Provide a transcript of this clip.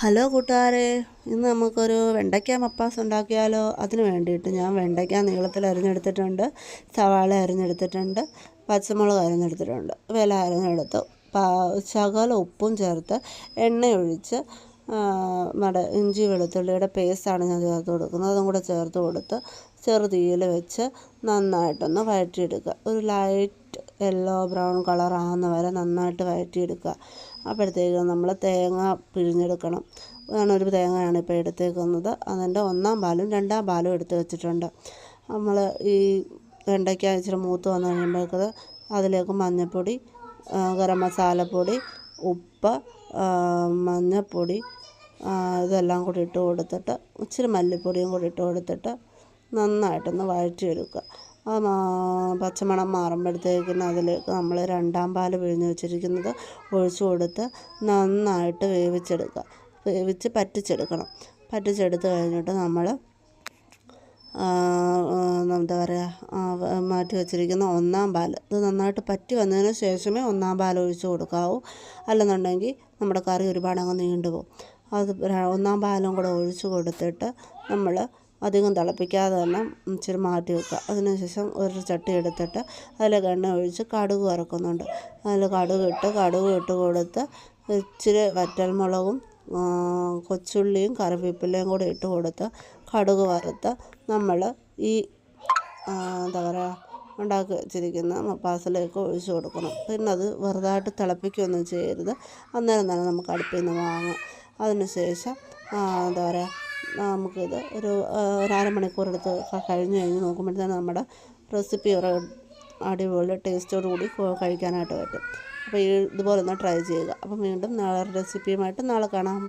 Hello കൂട്ടുകാരെ ഇന്ന് നമുക്കൊരു വെണ്ടയ്ക്ക മപ്പാസ് ഉണ്ടാക്കിയാലോ? അതിന് വേണ്ടിയിട്ട് ഞാൻ വെണ്ടയ്ക്ക നീളത്തിൽ അരിഞ്ഞെടുത്തിട്ടുണ്ട് സവാള അരിഞ്ഞെടുത്തിട്ടുണ്ട് പച്ചമുളക് അരിഞ്ഞെടുത്തിട്ടുണ്ട്. വില അരിഞ്ഞെടുത്തു. ശകല ഉപ്പും ചേർത്ത് എണ്ണയൊഴിച്ച് നമ്മുടെ ഇഞ്ചി വെളുത്തുള്ളിയുടെ പേസ്റ്റാണ് ഞാൻ ചേർത്ത് കൊടുക്കുന്നത്. അതും കൂടെ ചേർത്ത് കൊടുത്ത് ചെറുതീയിൽ വെച്ച് നന്നായിട്ടൊന്ന് വഴറ്റിയെടുക്കുക. ഒരു ലൈറ്റ് യെല്ലോ ബ്രൗൺ കളർ ആകുന്ന വരെ നന്നായിട്ട് വഴറ്റിയെടുക്കുക അപ്പോഴത്തേക്കും നമ്മൾ തേങ്ങ പിഴിഞ്ഞെടുക്കണം. ഒരു തേങ്ങയാണ് ഇപ്പോൾ എടുത്തേക്കുന്നത്. അതിന്റെ ഒന്നാം പാലും രണ്ടാം പാലും എടുത്ത് വെച്ചിട്ടുണ്ട്. നമ്മൾ ഈ വെണ്ടയ്ക്ക ഇച്ചിരി മൂത്ത് വന്ന് കഴിയുമ്പോഴേക്കത് അതിലേക്ക് മഞ്ഞൾപ്പൊടി ഗരം മസാലപ്പൊടി ഉപ്പ് മഞ്ഞൾപ്പൊടി ഇതെല്ലാം കൂടി ഇട്ട് കൊടുത്തിട്ട് ഇച്ചിരി മല്ലിപ്പൊടിയും കൂടി ഇട്ട് കൊടുത്തിട്ട് നന്നായിട്ടൊന്ന് വഴറ്റിയെടുക്കുക പച്ചമണം മാറുമ്പോഴത്തേക്കിന് അതിലേക്ക് നമ്മൾ രണ്ടാം പാൽ പിഴിഞ്ഞ് വെച്ചിരിക്കുന്നത് ഒഴിച്ചു കൊടുത്ത് നന്നായിട്ട് വേവിച്ചെടുക്കുക. വേവിച്ച് പറ്റിച്ചെടുക്കണം. പറ്റിച്ചെടുത്ത് കഴിഞ്ഞിട്ട് നമ്മൾ എന്താ പറയുക മാറ്റി വെച്ചിരിക്കുന്ന ഒന്നാം പാൽ ഇത് നന്നായിട്ട് പറ്റി വന്നതിന് ശേഷമേ ഒന്നാം പാൽ ഒഴിച്ച് കൊടുക്കാവൂ. അല്ലെന്നുണ്ടെങ്കിൽ നമ്മുടെ കറി ഒരുപാട് അങ്ങ് നീണ്ടുപോകും അത് ഒന്നാം പാലും കൂടെ ഒഴിച്ച് കൊടുത്തിട്ട് നമ്മൾ അധികം തിളപ്പിക്കാതെ തന്നെ ഇച്ചിരി മാറ്റി വെക്കുക. അതിനുശേഷം ഒരു ചട്ടി എടുത്തിട്ട് അതിലേക്ക് എണ്ണ ഒഴിച്ച് കടുക് വറക്കുന്നുണ്ട്. അതിൽ കടുക് ഇട്ട് കടുക് ഇട്ട് കൊടുത്ത് ഇച്ചിരി വറ്റൽമുളകും കൊച്ചുള്ളിയും കറിവേപ്പിലയും കൂടി ഇട്ട് കൊടുത്ത് കടുക് വറുത്ത് നമ്മൾ ഈ എന്താ പറയുക ഉണ്ടാക്കി വെച്ചിരിക്കുന്ന മപ്പാസിലേക്ക് ഒഴിച്ചു കൊടുക്കണം. പിന്നെ അത് വെറുതായിട്ട് തിളപ്പിക്കുകയൊന്നും ചെയ്യരുത്. അന്നേരം തന്നെ നമുക്ക് അടുപ്പിൽ നിന്ന് വാങ്ങാം. അതിനുശേഷം എന്താ പറയുക നമുക്കിത് ഒരു ഒരു അരമണിക്കൂറെടുത്ത് കഴിഞ്ഞ് കഴിഞ്ഞ് നോക്കുമ്പോഴത്തേന് നമ്മുടെ റെസിപ്പി ഒരു അടിപൊളി ടേസ്റ്റോടു കൂടി കഴിക്കാനായിട്ട് പറ്റും. അപ്പോൾ ഇതുപോലെ ഒന്ന് ട്രൈ ചെയ്യുക. അപ്പം വീണ്ടും നാളെ റെസിപ്പിയുമായിട്ട് നാളെ കാണാം.